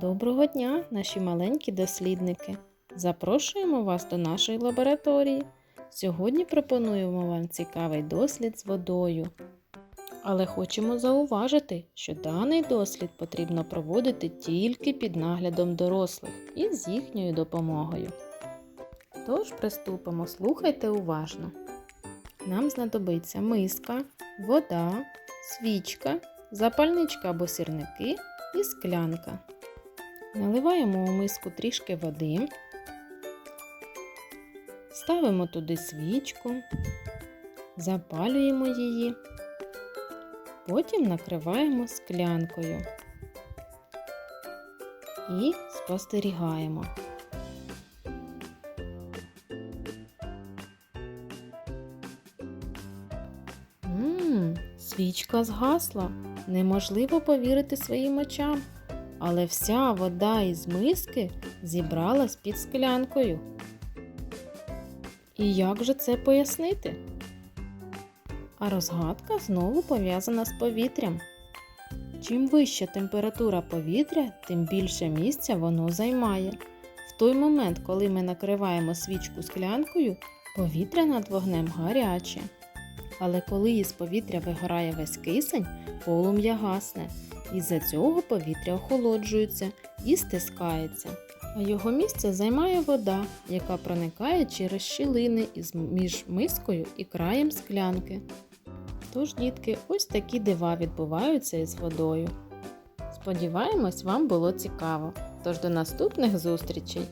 Доброго дня, наші маленькі дослідники! Запрошуємо вас до нашої лабораторії. Сьогодні пропонуємо вам цікавий дослід з водою. Але хочемо зауважити, що даний дослід потрібно проводити тільки під наглядом дорослих і з їхньою допомогою. Тож приступимо, слухайте уважно. Нам знадобиться миска, вода, свічка, запальничка або сірники і склянка. Наливаємо у миску трішки води, ставимо туди свічку, запалюємо її, потім накриваємо склянкою і спостерігаємо. Мм, свічка згасла. Неможливо повірити своїм очам. Але вся вода із миски зібралась під склянкою. І як же це пояснити? А розгадка знову пов'язана з повітрям. Чим вища температура повітря, тим більше місця воно займає. В той момент, коли ми накриваємо свічку склянкою, повітря над вогнем гаряче. Але коли із повітря вигорає весь кисень, полум'я гасне. Із-за цього повітря охолоджується і стискається. А його місце займає вода, яка проникає через щілини між мискою і краєм склянки. Тож, дітки, ось такі дива відбуваються із водою. Сподіваємось, вам було цікаво. Тож до наступних зустрічей!